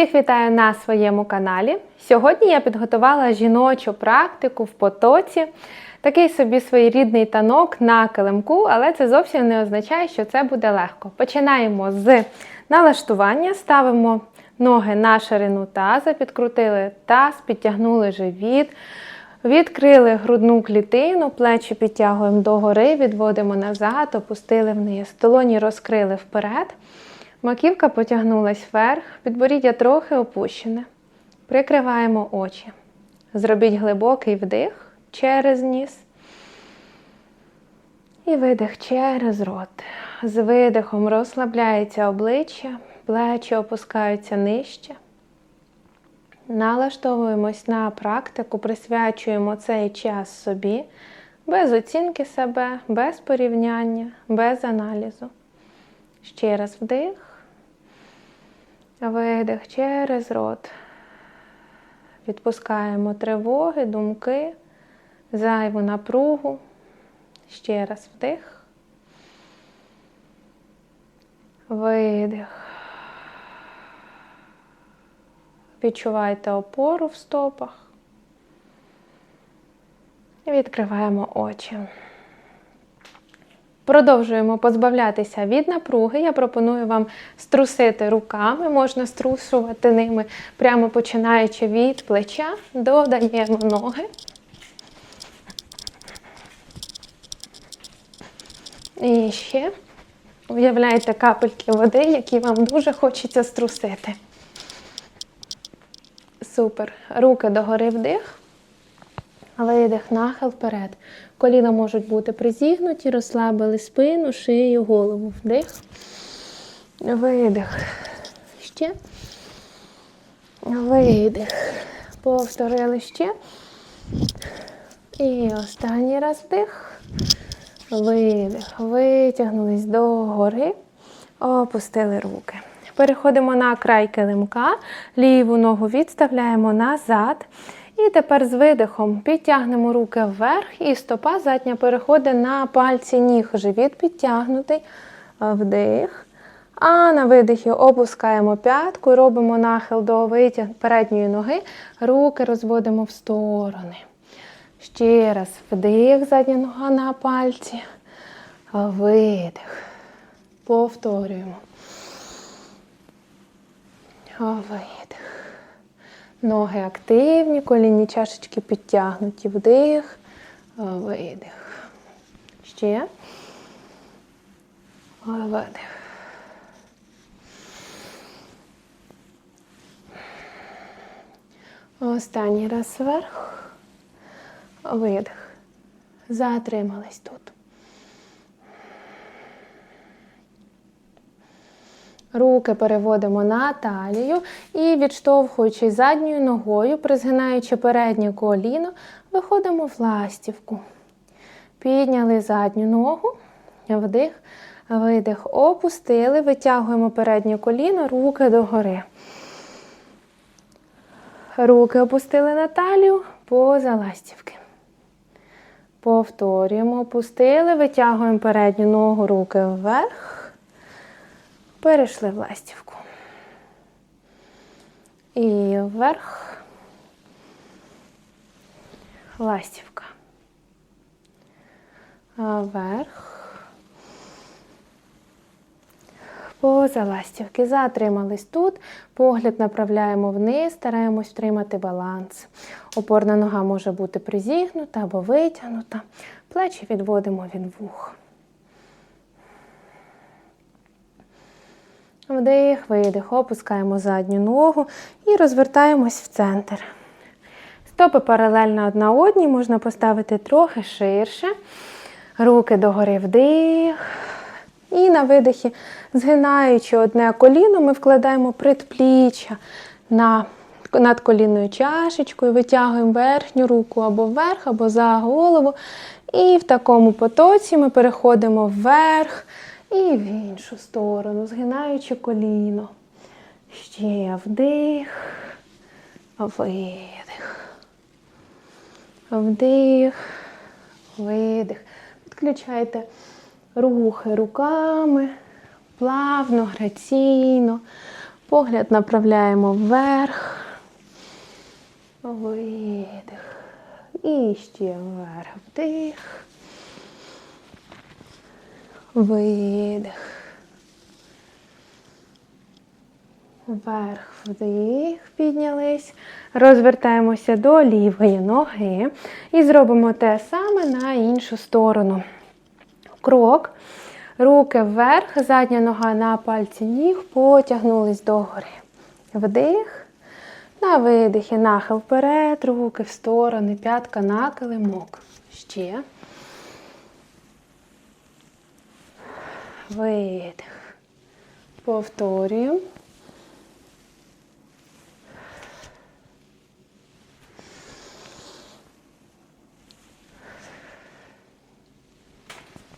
Всіх вітаю на своєму каналі. Сьогодні я підготувала жіночу практику в потоці. Такий собі своєрідний танок на килимку, але це зовсім не означає, що це буде легко. Починаємо з налаштування, ставимо ноги на ширину таза, підкрутили таз, підтягнули живіт. Відкрили грудну клітину, плечі підтягуємо догори, відводимо назад, опустили вниз. Долоні розкрили вперед. Маківка потягнулась вверх, підборіддя трохи опущене. Прикриваємо очі. Зробіть глибокий вдих через ніс. І видих через рот. З видихом розслабляється обличчя, плечі опускаються нижче. Налаштовуємось на практику, присвячуємо цей час собі, без оцінки себе, без порівняння, без аналізу. Ще раз вдих. Видих через рот. Відпускаємо тривоги, думки, зайву напругу. Ще раз вдих. Видих. Відчувайте опору в стопах. І відкриваємо очі. Продовжуємо позбавлятися від напруги. Я пропоную вам струсити руками, можна струсувати ними, прямо починаючи від плеча, додаємо ноги. І ще уявляєте капельки води, які вам дуже хочеться струсити. Супер. Руки догори вдих. Видих, нахил вперед. Коліна можуть бути призігнуті, розслабили спину, шию, голову. Вдих. Видих. Ще. Видих. Повторили ще. І останній раз вдих. Видих. Витягнулись догори. Опустили руки. Переходимо на край килимка. Ліву ногу відставляємо назад. І тепер з видихом підтягнемо руки вверх, і стопа задня переходить на пальці ніг. Живіт підтягнутий. Вдих. А на видихі опускаємо п'ятку, робимо нахил до витяг передньої ноги, руки розводимо в сторони. Ще раз вдих, задня нога на пальці. Видих. Повторюємо. Видих. Ноги активні, колінні чашечки підтягнуті. Вдих, видих. Ще. Видих. Останній раз вверх. Видих. Затримались тут. Руки переводимо на талію і, відштовхуючи задньою ногою, призгинаючи переднє коліно, виходимо в ластівку. Підняли задню ногу, вдих, видих, опустили, витягуємо переднє коліно, руки догори. Руки опустили на талію, поза ластівки. Повторюємо, опустили, витягуємо передню ногу, руки вверх. Перейшли в ластівку. І вверх. Ластівка. Вверх. Поза ластівки. Затримались тут. Погляд направляємо вниз, стараємось втримати баланс. Опорна нога може бути призігнута або витягнута. Плечі відводимо від вух. Вдих, видих, опускаємо задню ногу і розвертаємось в центр. Стопи паралельно одна одній, можна поставити трохи ширше. Руки догори вдих. І на видихі, згинаючи одне коліно, ми вкладаємо предпліччя на, над колінною чашечкою, витягуємо верхню руку або вверх, або за голову. І в такому потоці ми переходимо вверх. І в іншу сторону, згинаючи коліно. Ще вдих, видих. Вдих, видих. Підключайте рухи руками, плавно, граційно. Погляд направляємо вверх. Видих. І ще вверх. Вдих. Видих. Вверх, вдих, піднялись. Розвертаємося до лівої ноги і зробимо те саме на іншу сторону. Крок. Руки вверх, задня нога на пальці ніг, потягнулись догори. Вдих. На видихі, нахил вперед, руки в сторони, п'ятка на килимок. Ще. Видих. Повторюємо.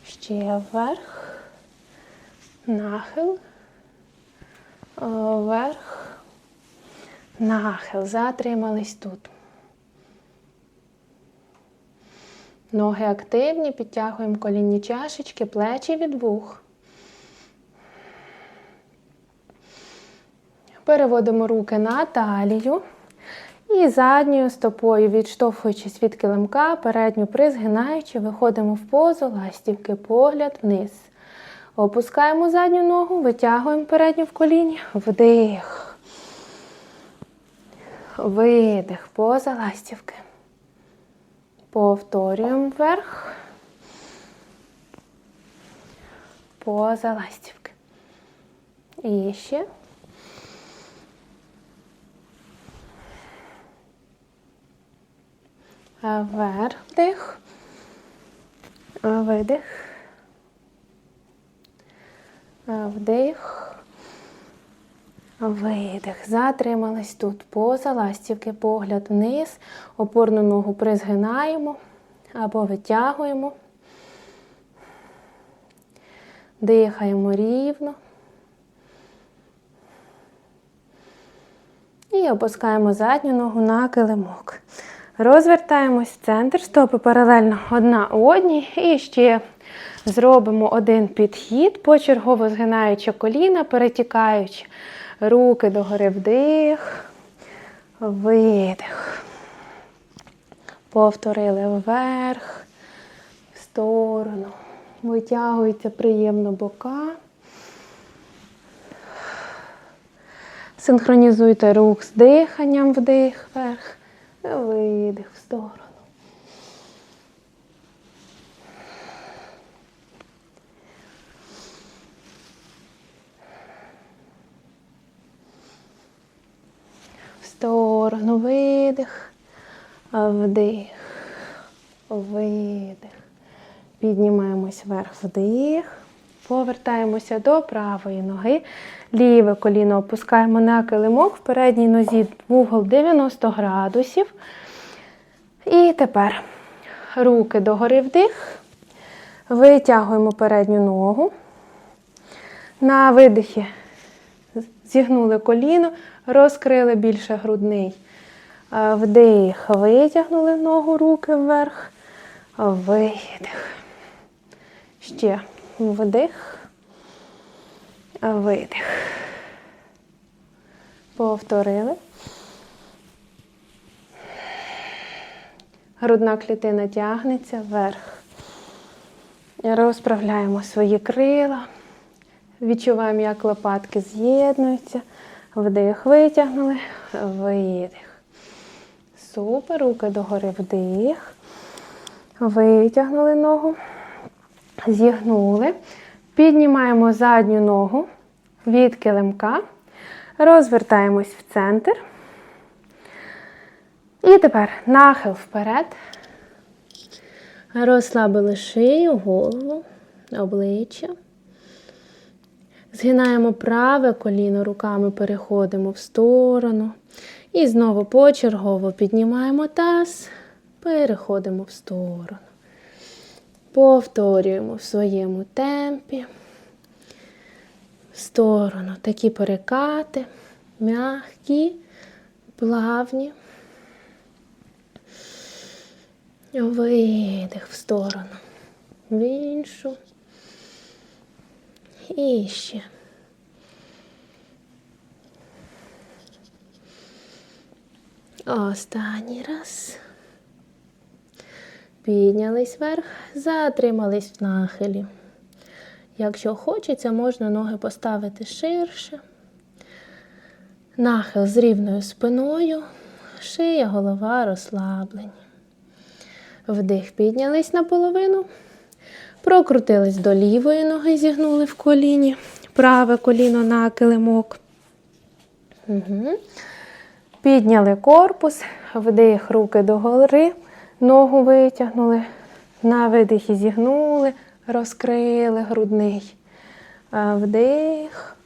Ще вверх, нахил, вверх, нахил. Затримались тут. Ноги активні, підтягуємо колінні чашечки, плечі від вух. Переводимо руки на талію. І задньою стопою, відштовхуючись від килимка, передню призгинаючи, виходимо в позу ластівки, погляд вниз. Опускаємо задню ногу, витягуємо передню в коліні, вдих. Видих, поза ластівки. Повторюємо вверх. Поза ластівки. І ще. Вверх, вдих, видих, вдих, видих. Затримались тут поза ластівки, погляд вниз, опорну ногу призгинаємо або витягуємо. Дихаємо рівно. І опускаємо задню ногу на килимок. Розвертаємось в центр, стопи паралельно одна одній. І ще зробимо один підхід, почергово згинаючи коліна, перетікаючи руки догори вдих, видих. Повторили вверх, в сторону. Витягуються приємно бока. Синхронізуйте рух з диханням вдих вверх. Видих в сторону. В сторону видих, вдих, видих. Піднімаємось вверх вдих. Повертаємося до правої ноги. Ліве коліно опускаємо на килимок в передній нозі вугол 90 градусів. І тепер руки догори вдих. Витягуємо передню ногу. На видихі зігнули коліно, розкрили більше грудний. Вдих, витягнули ногу, руки вверх. Видих. Ще вдих. Видих. Повторили. Грудна клітина тягнеться вверх. Розправляємо свої крила. Відчуваємо, як лопатки з'єднуються. Вдих, витягнули, видих. Супер. Руки догори вдих. Витягнули ногу. Зігнули. Піднімаємо задню ногу від килимка, розвертаємось в центр. І тепер нахил вперед. Розслабили шию, голову, обличчя. Згинаємо праве коліно, руками переходимо в сторону. І знову почергово піднімаємо таз, переходимо в сторону. Повторюємо в своєму темпі, в сторону такі перекати, м'які, плавні, видих в сторону, в іншу. І ще. Останній раз. Піднялись вверх, затримались в нахилі. Якщо хочеться, можна ноги поставити ширше. Нахил з рівною спиною, шия, голова розслаблені. Вдих, піднялись наполовину. Прокрутились до лівої ноги, зігнули в коліні. Праве коліно на килимок. Угу. Підняли корпус, вдих, руки догори, ногу витягнули, на видихі зігнули, розкрили грудний. Вдих,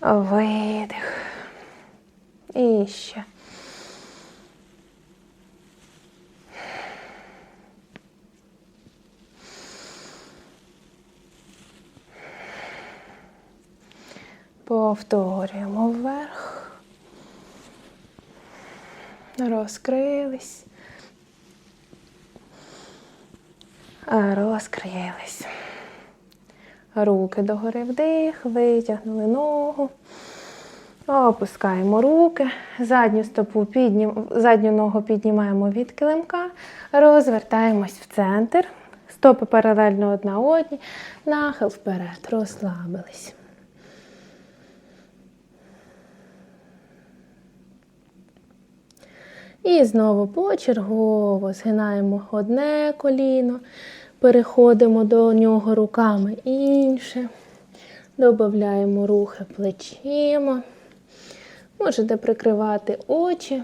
видих. І ще. Повторюємо вверх. Розкрились. Розкрились. Руки догори вдих, витягнули ногу. Опускаємо руки, задню стопу піднім... задню ногу піднімаємо від килимка, розвертаємось в центр. Стопи паралельно одна одній. Нахил вперед, розслабились. І знову почергово згинаємо одне коліно, переходимо до нього руками інше. Додаємо рухи плечима. Можете прикривати очі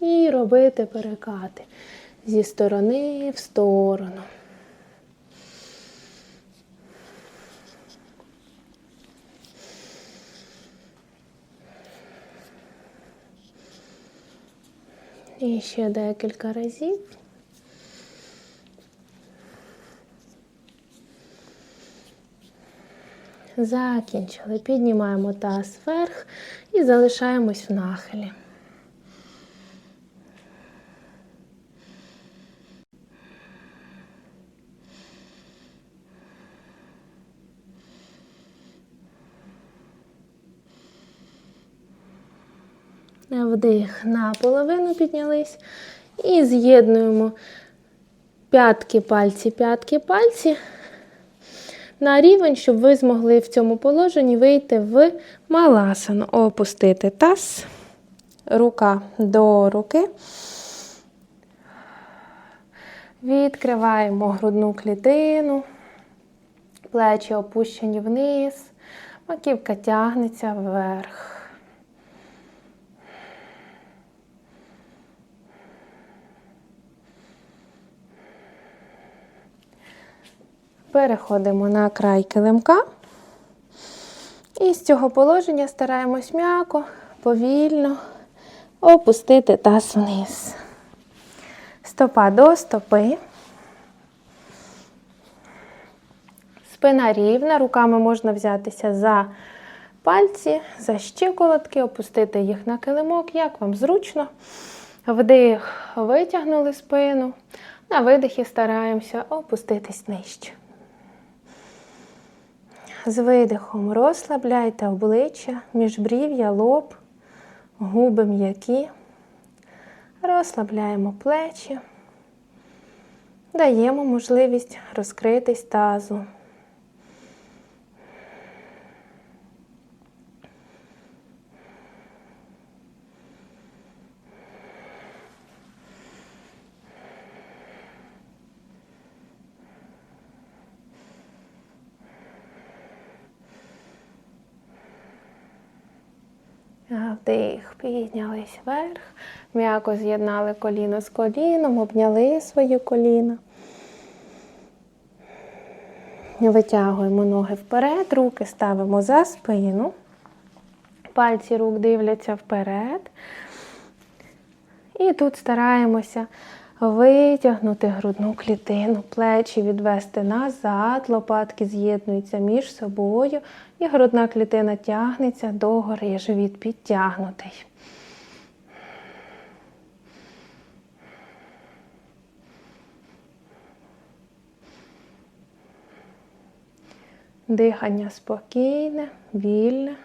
і робити перекати зі сторони в сторону. І ще декілька разів. Закінчили. Піднімаємо таз вверх і залишаємось в нахилі. Вдих наполовину піднялись. І з'єднуємо п'ятки пальці, п'ятки пальці на рівень, щоб ви змогли в цьому положенні вийти в маласану. Опустити таз, рука до руки. Відкриваємо грудну клітину, плечі опущені вниз, маківка тягнеться вверх. Переходимо на край килимка. І з цього положення стараємось м'яко, повільно опустити таз вниз. Стопа до стопи. Спина рівна, руками можна взятися за пальці, за щиколотки, опустити їх на килимок, як вам зручно. Вдих, витягнули спину. На видихі стараємося опуститись нижче. З видихом розслабляйте обличчя, міжбрів'я, лоб, губи м'які. Розслабляємо плечі, даємо можливість розкритись тазу. Вдих, піднялись вверх, м'яко з'єднали коліно з коліном, обняли свої коліна. Витягуємо ноги вперед, руки ставимо за спину. Пальці рук дивляться вперед. І тут стараємося витягнути грудну клітину, плечі відвести назад, лопатки з'єднуються між собою, і грудна клітина тягнеться догори, живіт підтягнутий. Дихання спокійне, вільне.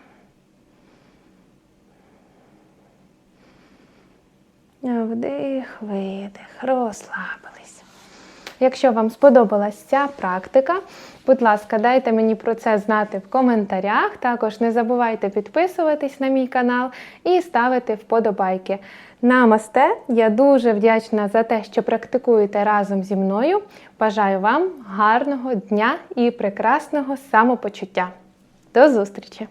Вдих, видих, розслабились. Якщо вам сподобалась ця практика, будь ласка, дайте мені про це знати в коментарях. Також не забувайте підписуватись на мій канал і ставити вподобайки. Намасте! Я дуже вдячна за те, що практикуєте разом зі мною. Бажаю вам гарного дня і прекрасного самопочуття. До зустрічі!